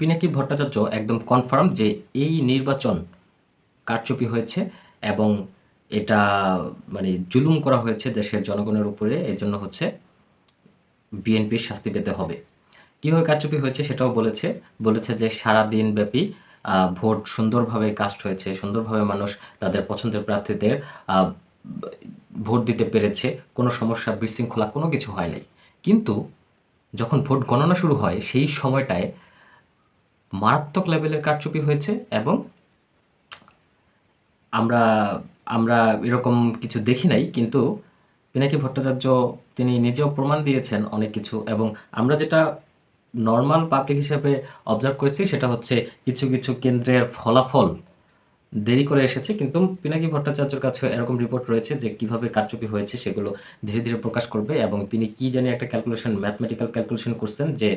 পিনাকি ভট্টাচার্য একদম কনফার্ম যে এই নির্বাচন কারচুপি হয়েছে এবং এটা মানে জুলুম করা হয়েছে দেশের জনগণের উপরে, এর জন্য হচ্ছে বিএনপির শাস্তি পেতে হবে। কীভাবে কারচুপি হয়েছে সেটাও বলেছে বলেছে যে সারা দিন ব্যাপী ভোট সুন্দরভাবে কাস্ট হয়েছে, সুন্দরভাবে মানুষ তাদের পছন্দের প্রার্থীদের ভোট দিতে পেরেছে, কোনো সমস্যা, বিশৃঙ্খলা কোনো কিছু হয় নাই। কিন্তু যখন ভোট গণনা শুরু হয় সেই সময়টায় মারাত্মক লেভেলের কারচুপি হয়েছে এবং আমরা আমরা এরকম কিছু দেখি নাই, কিন্তু পিনাকি ভট্টাচার্য তিনি নিজেও প্রমাণ দিয়েছেন অনেক কিছু এবং আমরা যেটা নর্মাল পাবলিক হিসাবে অবজার্ভ করেছি সেটা হচ্ছে কিছু কিছু কেন্দ্রের ফলাফল দেরি করে এসেছে, কিন্তু পিনাকি ভট্টাচার্যর কাছে এরকম রিপোর্ট রয়েছে যে কীভাবে কারচুপি হয়েছে সেগুলো ধীরে ধীরে প্রকাশ করবে এবং তিনি কি জানি একটা ক্যালকুলেশন ম্যাথমেটিক্যাল ক্যালকুলেশন করছেন যে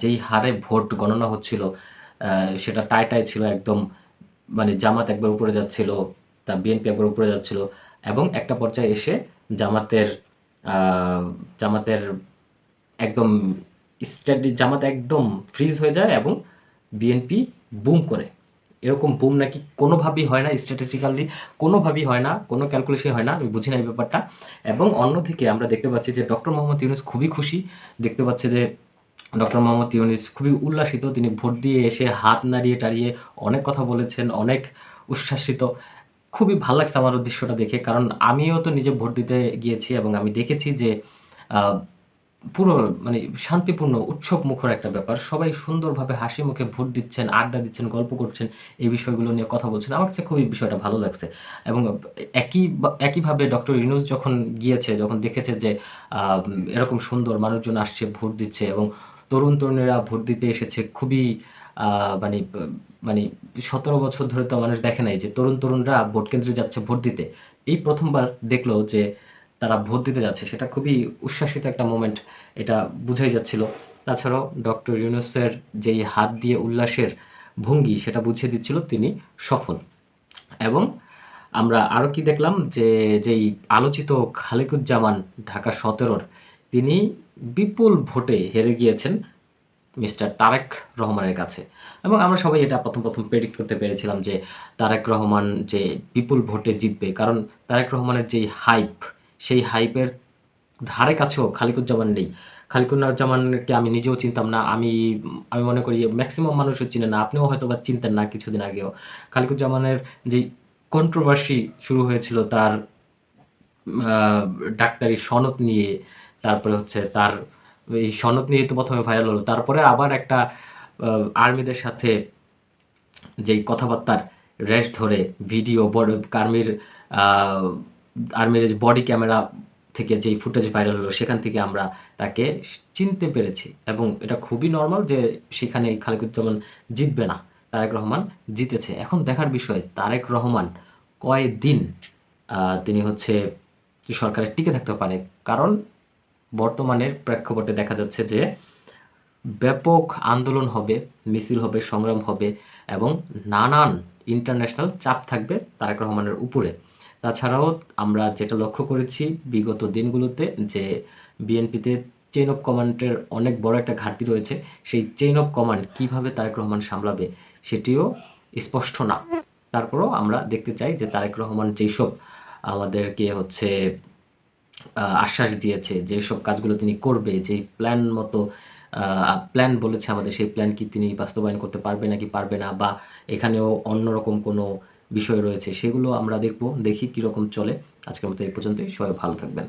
যেই হারে ভোট গণনা হচ্ছিল সেটা টাই টাই ছিল একদম মানে জামাত একবার উপরে যাচ্ছিল, তা বিএনপি একবার উপরে যাচ্ছিল এবং একটা পর্যায়ে এসে জামাতের জামাতের একদম স্টাডি জামাত একদম ফ্রিজ হয়ে যায় এবং বিএনপি বুম করে। এরকম বুম নাকি কোনোভাবেই হয় না স্ট্র্যাটেজিক্যালি কোনোভাবেই হয় না, কোনো ক্যালকুলেশন হয় না, আমি বুঝি না এই ব্যাপারটা। এবং অন্যদিকে আমরা দেখতে পাচ্ছি যে ডক্টর মোহাম্মদ ইউনুস খুবই খুশি, দেখতে পাচ্ছে যে ডক্টর মোহাম্মদ ইউনুস খুবই উল্লাসিত, তিনি ভোট দিয়ে এসে হাত নাড়িয়ে টাড়িয়ে অনেক কথা বলেছেন, অনেক উচ্ছ্বাসিত। খুবই ভালো লাগছে আমার দৃশ্যটা দেখে, কারণ আমিও তো নিজে ভোট দিতে গিয়েছি এবং আমি দেখেছি যে পুরো মানে শান্তিপূর্ণ উৎসব মুখর একটা ব্যাপার। সবাই সুন্দরভাবে হাসি মুখে ভোট দিচ্ছেন, আড্ডা দিচ্ছেন, গল্প করছেন, এই বিষয়গুলো নিয়ে কথা বলছেন। আমার কাছে খুবই বিষয়টা ভালো লাগছে। এবং একই একইভাবে ডক্টর ইউনুস যখন গিয়েছে, যখন দেখেছে যে এরকম সুন্দর মানুষজন আসছে, ভোট দিচ্ছে এবং তরুণ তরুণীরা ভোট দিতে এসেছে, খুবই মানে মানে সতেরো বছর ধরে তো মানুষ দেখে নাই যে, তরুণ তরুণরা ভোট কেন্দ্রে যাচ্ছে ভোট দিতে। এই প্রথমবার দেখল যে তারা ভোট দিতে যাচ্ছে, সেটা খুবই উচ্ছ্বাসিত একটা মোমেন্ট এটা বুঝাই যাচ্ছিল। তাছাড়াও ডক্টর ইউনুসের যেই হাত দিয়ে উল্লাসের ভঙ্গি, সেটা বুঝিয়ে দিচ্ছিল তিনি সফল। এবং আমরা আরও কি দেখলাম যে, যেই আলোচিত খালেকুজ্জামান ঢাকা সতেরোর, তিনি বিপুল ভোটে হেরে গিয়েছেন মিস্টার তারেক রহমানের কাছে। এবং আমরা সবাই এটা প্রথম প্রথম প্রেডিক্ট করতে পেরেছিলাম যে, তারেক রহমান যে বিপুল ভোটে জিতবে, কারণ তারেক রহমানের যেই হাইপ সেই হাইপের ধারে কাছেও খালিকুজ্জামান নেই। খালিকুজ্জামানকে আমি নিজেও চিনতাম না। আমি আমি মনে করি ম্যাক্সিমাম মানুষও চিনে না। আপনিও হয়তো বা চিনতেন না কিছুদিন আগেও। খালিকুজ্জামানের যেই কন্ট্রোভার্সি শুরু হয়েছিল, তার ডাক্তারি সনদ নিয়ে, তারপরে হচ্ছে তার, এই সনদ নিয়ে তো প্রথমে ভাইরাল হলো। তারপরে আবার একটা আর্মিদের সাথে যেই কথাবার্তার রেশ ধরে, ভিডিও, বড় আর্মির আর্মির বডি ক্যামেরা থেকে যেই ফুটেজ ভাইরাল হলো, সেখান থেকে আমরা তাকে চিনতে পেরেছি। এবং এটা খুবই নর্মাল যে সেখানে খালেকুজ্জামান জিতবে না, তারেক রহমান জিতেছে। এখন দেখার বিষয়, তারেক রহমান কয়দিন তিনি হচ্ছে সরকারের টিকে থাকতে পারে? কারণ বর্তমানের প্রেক্ষাপটে দেখা যাচ্ছে যে ব্যাপক আন্দোলন হবে, মিছিল হবে, সংগ্রাম হবে এবং নানান ইন্টারন্যাশনাল চাপ থাকবে তারেক রহমানের উপরে। তাছাড়াও আমরা যেটা লক্ষ্য করেছি বিগত দিনগুলোতে যে বিএনপিতে চেইন অফ কমান্ডের অনেক বড় একটা ঘাটতি রয়েছে, সেই চেইন অফ কমান্ড কীভাবে তারেক রহমান সামলাবে সেটিও স্পষ্ট না। তারপরেও আমরা দেখতে চাই যে তারেক রহমান যেসব আমাদেরকে হচ্ছে আশ্বাস দিয়েছে, যেসব কাজগুলো তিনি করবে, যেই প্ল্যান মতো প্ল্যান বলেছে আমাদের, সেই প্ল্যান কি তিনি বাস্তবায়ন করতে পারবে নাকি পারবে না, বা এখানেও অন্যরকম কোনো বিষয় রয়েছে সেগুলো আমরা দেখব, দেখি কীরকম চলে। আজকের মতো এই পর্যন্তই, সবাই ভালো থাকবেন।